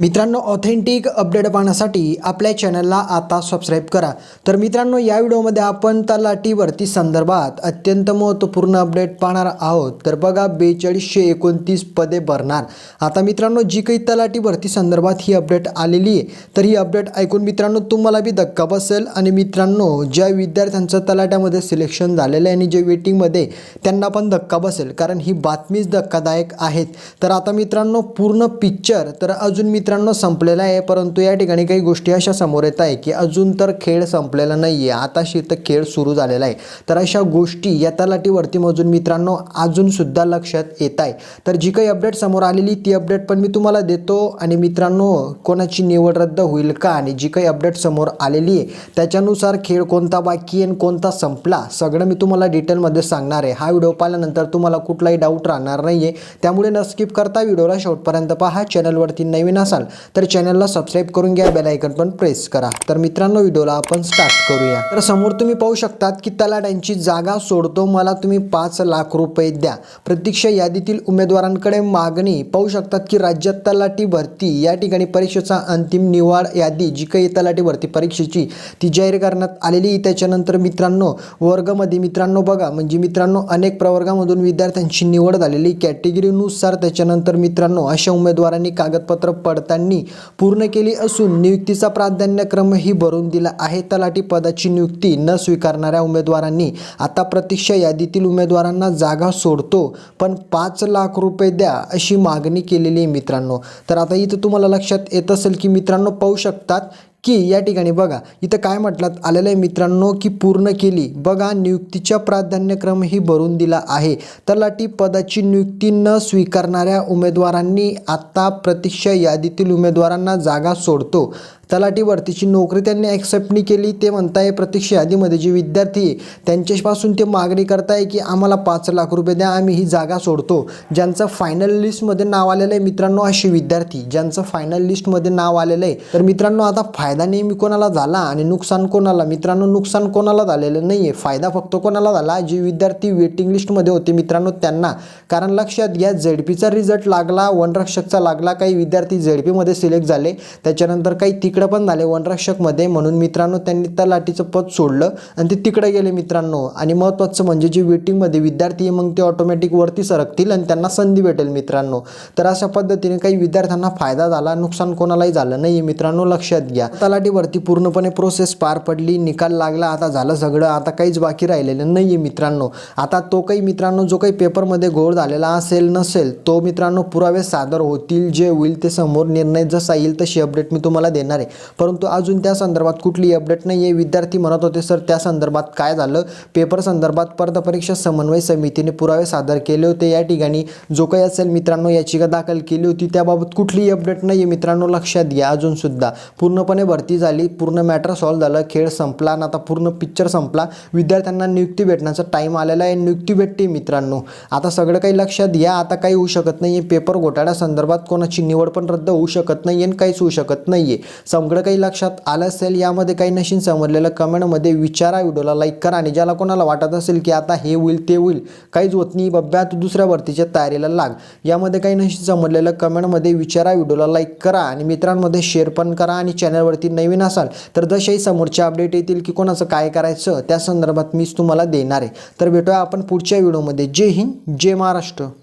मित्रांनो authentic update पाहण्यासाठी आपल्या चॅनलला आता सबस्क्राईब करा. तर मित्रांनो या व्हिडिओमध्ये आपण तलाटीवरती संदर्भात अत्यंत महत्त्वपूर्ण अपडेट पाहणार आहोत. तर बघा बेचाळीसशे एकोणतीस पदे भरणार. आता मित्रांनो जी काही तलाटीवरती भरती संदर्भात ही अपडेट आलेली आहे तर ही अपडेट ऐकून मित्रांनो तुम्हाला बी धक्का बसेल. आणि मित्रांनो ज्या विद्यार्थ्यांचं तलाट्यामध्ये सिलेक्शन झालेलं आहे आणि जे वेटिंगमध्ये त्यांना पण धक्का बसेल. कारण ही बातमीच धक्कादायक आहेत. तर आता मित्रांनो पूर्ण पिक्चर तर अजून मित्रांनो संपलेला आहे परंतु या ठिकाणी काही गोष्टी अशा समोर येत आहे की अजून तर खेळ संपलेला नाही आहे आताशी तर खेळ सुरू झालेला आहे. तर अशा गोष्टी या तलाटीवरती मजून मित्रांनो अजूनसुद्धा लक्षात येत आहे. तर जी काही अपडेट समोर आलेली ती अपडेट पण मी तुम्हाला देतो आणि मित्रांनो कोणाची निवड रद्द होईल का आणि जी काही अपडेट समोर आलेली आहे त्याच्यानुसार खेळ कोणता बाकी आहे आणि कोणता संपला सगळं मी तुम्हाला डिटेलमध्ये सांगणार आहे. हा व्हिडिओ पाहिल्यानंतर तुम्हाला कुठलाही डाऊट राहणार नाही आहे त्यामुळे न स्किप करता व्हिडिओला शेवटपर्यंत पहा. चॅनलवरती नवीन असाल तर चॅनलला सबस्क्राईब करून घ्या बेल आयकन पण प्रेस करा. तर मित्रांनो व्हिडिओला आपण स्टार्ट करूया. तर समोर तुम्ही पाहू शकतात की तलाट्यांची जागा सोडतो मला तुम्ही पाच लाख रुपये द्या. प्रतीक्षा यादीतील उमेदवारांकडे मागणी. पाहू शकतात की राज्यात तलाठी भरती. या ठिकाणी परीक्षेचा अंतिम निवाड यादी. जी काही तलाठी भरती परीक्षेची ती जाहीर करण्यात आलेली त्याच्यानंतर मित्रांनो वर्गमध्ये मित्रांनो बघा म्हणजे मित्रांनो अनेक प्रवर्गामधून विद्यार्थ्यांची निवड झालेली कॅटेगरीनुसार त्याच्यानंतर मित्रांनो अशा उमेदवारांनी कागदपत्र कार्यकर्त्यांनी पूर्ण केली असून नियुक्तीचा प्राधान्यक्रमही भरून दिला आहे. तलाठी पदाची नियुक्ती न स्वीकारणाऱ्या उमेदवारांनी आता प्रतीक्षा यादीतील उमेदवारांना जागा सोडतो पण पाच लाख रुपये द्या अशी मागणी केलेली आहे मित्रांनो. तर आता इथं तुम्हाला लक्षात येत असेल की मित्रांनो पाहू शकतात की या ठिकाणी बघा इथं काय म्हटलं आलेलं आहे मित्रांनो की पूर्ण केली. बघा नियुक्तीचा प्राधान्यक्रमही भरून दिला आहे. तलाठी पदाची नियुक्ती न स्वीकारणाऱ्या उमेदवारांनी आता प्रतीक्षा यादीतील उमेदवारांना जागा सोडतो. तलाठी भरतीची नोकरी त्यांनी ॲक्सेप्ट नाही केली. ते म्हणताय प्रतीक्षा यादीमध्ये जे विद्यार्थी त्यांच्यापासून ते मागणी करताय की आम्हाला पाच लाख रुपये द्या आम्ही ही जागा सोडतो. ज्यांचं फायनल लिस्टमध्ये नाव आलेलं आहे मित्रांनो असे विद्यार्थी. ज्यांचं फायनल लिस्टमध्ये नाव आलेलं आहे तर मित्रांनो आता फायदा नेहमी कोणाला झाला आणि नुकसान कोणाला? मित्रांनो नुकसान कोणाला झालेलं नाही आहे फायदा फक्त कोणाला झाला? जे विद्यार्थी वेटिंग लिस्टमध्ये होते मित्रांनो त्यांना. कारण लक्षात घ्या झेडपीचा रिझल्ट लागला वनरक्षकचा लागला काही विद्यार्थी झेडपीमध्ये सिलेक्ट झाले. त्याच्यानंतर काही तिकडं पण झाले वनरक्षकमध्ये. म्हणून मित्रांनो त्यांनी तलाठीचं पद सोडलं आणि ते तिकडे गेले मित्रांनो. आणि महत्त्वाचं म्हणजे जे वेटिंगमध्ये विद्यार्थी आहे मग ते ऑटोमॅटिक वरती सरकतील आणि त्यांना संधी भेटेल मित्रांनो. तर अशा पद्धतीने काही विद्यार्थ्यांना फायदा झाला नुकसान कोणालाही झालं नाही मित्रांनो लक्षात घ्या. तलाठीवरती पूर्णपणे प्रोसेस पार पडली निकाल लागला आता झालं सगळं आता काहीच बाकी राहिलेलं नाही आहे मित्रांनो. आता तो काही मित्रांनो जो काही पेपरमध्ये घोळ झालेला असेल नसेल तो मित्रांनो पुरावे सादर होतील जे होईल ते समोर निर्णय जसा येईल तशी अपडेट मी तुम्हाला देणार आहे. परंतु अजून त्या संदर्भात कुठली अपडेट नाही आहे विद्यार्थी म्हणत होते सर त्या संदर्भात काय झालं? पेपर संदर्भात स्पर्धा परीक्षा समन्वय समितीने पुरावे सादर केले होते. या ठिकाणी जो काही असेल मित्रांनो याचिका दाखल केली होती. त्याबाबत कुठलीही अपडेट नाही आहे मित्रांनो लक्षात घ्या अजूनसुद्धा पूर्णपणे भरती झाली. पूर्ण मॅटर सॉल्व्ह झालं. खेळ संपला आणि आता पूर्ण पिक्चर संपला. विद्यार्थ्यांना नियुक्ती भेटण्याचा टाईम आलेला आहे. नियुक्ती भेटते मित्रांनो. आता सगळं काही लक्षात घ्या. आता काही होऊ शकत नाही आहे पेपर घोटाळ्या संदर्भात कोणाची निवड पण रद्द होऊ शकत नाही आणि काहीच होऊ शकत नाही आहे सगळं काही लक्षात आलं असेल यामध्ये काही नशीन समजलेलं कमेंटमध्ये विचारा व्हिडिओला लाईक करा आणि ज्याला कोणाला वाटत असेल की आता हे होईल ते होईल काहीच होत नाही बब्ब्या तू दुसऱ्या भरतीच्या तयारीला लाग. यामध्ये काही नशीन समजलेलं कमेंटमध्ये विचारा व्हिडिओला लाईक करा आणि मित्रांमध्ये शेअर पण करा आणि चॅनलवरती नवीन असाल तर जशाही समोरचे अपडेट येतील की कोणाचं काय करायचं त्या संदर्भात मीच तुम्हाला देणार आहे. तर भेटूया आपण पुढच्या व्हिडिओमध्ये जय हिंद जय महाराष्ट्र.